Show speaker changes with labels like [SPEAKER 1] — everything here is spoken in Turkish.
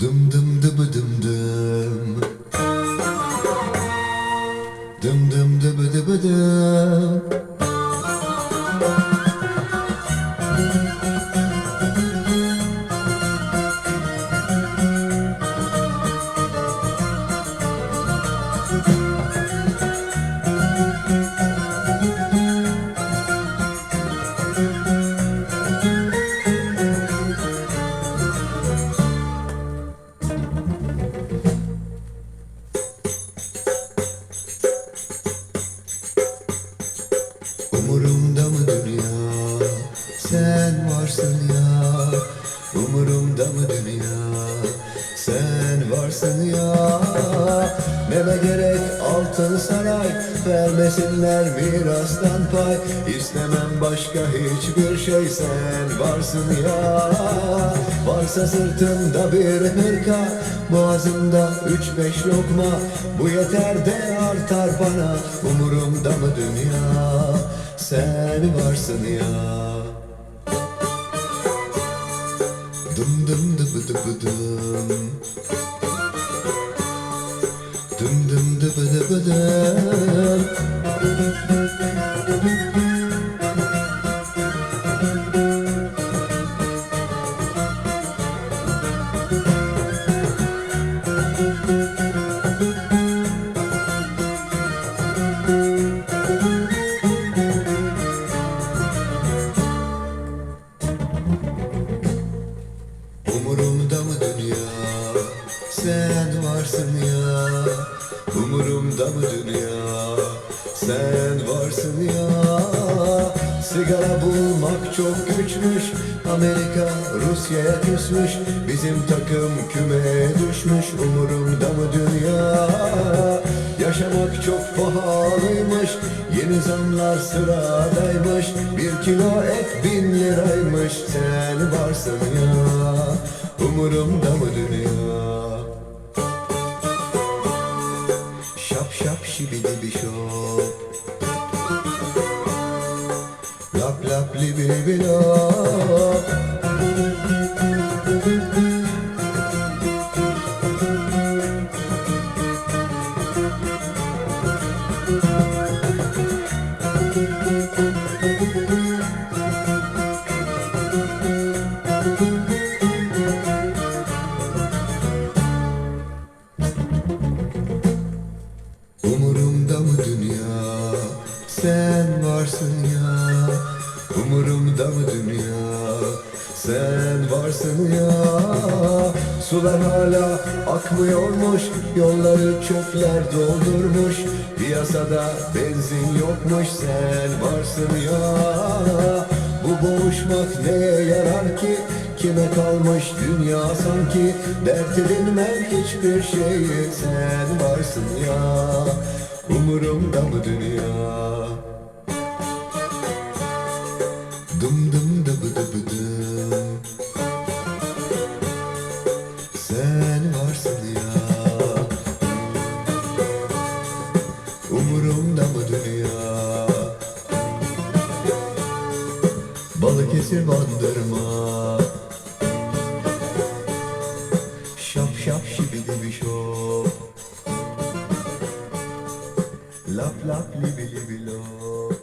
[SPEAKER 1] Dım dım dıbı dım dım Dım dım dıbı dıbı dım varsın ya. Umurumda mı dünya? Sen varsın ya. Neme gerek altın saray Vermesinler mirastan pay. İstemem başka hiçbir şey Sen varsın ya. Varsa sırtımda bir hırka Boğazımda üç beş lokma. Bu yeter de artar bana Umurumda mı dünya? Sen varsın ya Dım dım dıbı dıbı dım Dım dım dıbı dıbı dım Umurumda mı dünya? Sen varsın ya. Umurumda mı dünya? Sen varsın ya. Sigara bulmak çok güçmüş. Amerika Rusya'ya küsmüş. Bizim takım kümeye düşmüş. Umurumda mı dünya? Yaşamak çok pahalıymış. Yeni zamlar sıradaymış. Bir kilo et bin liraymış. Sen varsın ya Umurumda mı dünya Şap şap şibidi bir şop. Lap lap libi libi lop varsın ya? Umurumda mı dünya? Sen varsın ya? Sular hala akmıyormuş Yolları çöpler doldurmuş. Piyasada benzin yokmuş Sen varsın ya? Bu boğuşmak neye yarar ki? Kime kalmış dünya sanki? Dert edinmem hiçbir şeyi Sen varsın ya. Umurumda mı dünya Dım dım dıbı dıbı dım Sen varsın ya. Umurumda mı dünya? Balıkesir bandırma. Şap şap şibidi bir şop. Lap lap libi libi lop